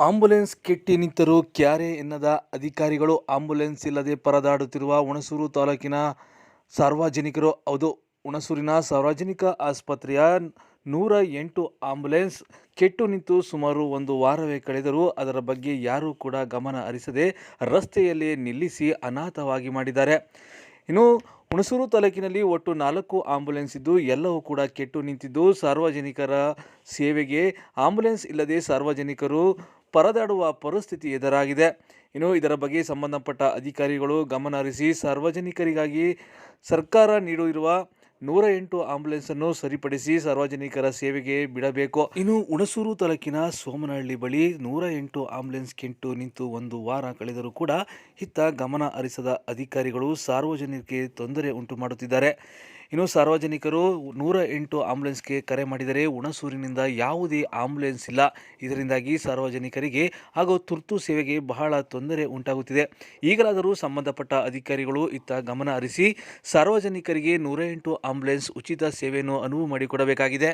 Ambulance ಕೆಟ್ಟಿ ನಿಂತರೂ ಕ್ಯಾರೆ ಎನ್ನದ ಅಧಿಕಾರಿಗಳು ambulance ಇಲ್ಲದೆ ಪರದಾಡುತ್ತಿರುವ ಹುಣಸೂರು ತಾಲೂಕಿನ ಸಾರ್ವಜನಿಕರು. ಹೌದು, ಹುಣಸೂರಿನ ಸಾರ್ವಜನಿಕ ಆಸ್ಪತ್ರೆಯ ನೂರ ಎಂಟು ಆಂಬುಲೆನ್ಸ್ ಕೆಟ್ಟು ನಿಂತು ಸುಮಾರು ಒಂದು ವಾರವೇ ಕಳೆದರೂ ಅದರ ಬಗ್ಗೆ ಯಾರೂ ಕೂಡ ಗಮನ ಹರಿಸದೆ ರಸ್ತೆಯಲ್ಲಿ ನಿಲ್ಲಿಸಿ ಅನಾಥವಾಗಿ ಮಾಡಿದ್ದಾರೆ. ಇನ್ನು ಹುಣಸೂರು ತಾಲೂಕಿನಲ್ಲಿ ಒಟ್ಟು ನಾಲ್ಕು ಆಂಬುಲೆನ್ಸ್ ಇದ್ದು, ಎಲ್ಲವೂ ಕೂಡ ಕೆಟ್ಟು ನಿಂತಿದ್ದು ಸಾರ್ವಜನಿಕರ ಸೇವೆಗೆ. ಆಂಬುಲೆನ್ಸ್ ಇಲ್ಲದೆ ಸಾರ್ವಜನಿಕರು ಪರದಾಡುವ ಪರಿಸ್ಥಿತಿ ಎದುರಾಗಿದೆ. ಇನ್ನು ಇದರ ಬಗ್ಗೆ ಸಂಬಂಧಪಟ್ಟ ಅಧಿಕಾರಿಗಳು ಗಮನಹರಿಸಿ ಸಾರ್ವಜನಿಕರಿಗಾಗಿ ಸರ್ಕಾರ ನೀಡಿರುವ ನೂರ ಎಂಟು ಆಂಬುಲೆನ್ಸ್ ಅನ್ನು ಸರಿಪಡಿಸಿ ಸಾರ್ವಜನಿಕರ ಸೇವೆಗೆ ಬಿಡಬೇಕು. ಇನ್ನು ಹುಣಸೂರು ತಾಲೂಕಿನ ಸೋಮನಹಳ್ಳಿ ಬಳಿ ನೂರ ಎಂಟು ಆಂಬುಲೆನ್ಸ್ ಕೆಂಟು ನಿಂತು ಒಂದು ವಾರ ಕಳೆದರೂ ಕೂಡ ಇತ್ತ ಗಮನ ಹರಿಸದ ಅಧಿಕಾರಿಗಳು ಸಾರ್ವಜನಿಕರಿಗೆ ತೊಂದರೆ ಉಂಟು ಮಾಡುತ್ತಿದ್ದಾರೆ. ಇನ್ನು ಸಾರ್ವಜನಿಕರು ನೂರ ಎಂಟು ಆಂಬುಲೆನ್ಸ್ಗೆ ಕರೆ ಮಾಡಿದರೆ ಹುಣಸೂರಿನಿಂದ ಯಾವುದೇ ಆಂಬುಲೆನ್ಸ್ ಇಲ್ಲ. ಇದರಿಂದಾಗಿ ಸಾರ್ವಜನಿಕರಿಗೆ ಹಾಗೂ ತುರ್ತು ಸೇವೆಗೆ ಬಹಳ ತೊಂದರೆ ಉಂಟಾಗುತ್ತಿದೆ. ಈಗಲಾದರೂ ಸಂಬಂಧಪಟ್ಟ ಅಧಿಕಾರಿಗಳು ಇತ್ತ ಗಮನ ಹರಿಸಿ ಸಾರ್ವಜನಿಕರಿಗೆ ನೂರ ಎಂಟು ಆಂಬುಲೆನ್ಸ್ ಉಚಿತ ಸೇವೆಯನ್ನು ಅನುವು ಮಾಡಿಕೊಡಬೇಕಾಗಿದೆ.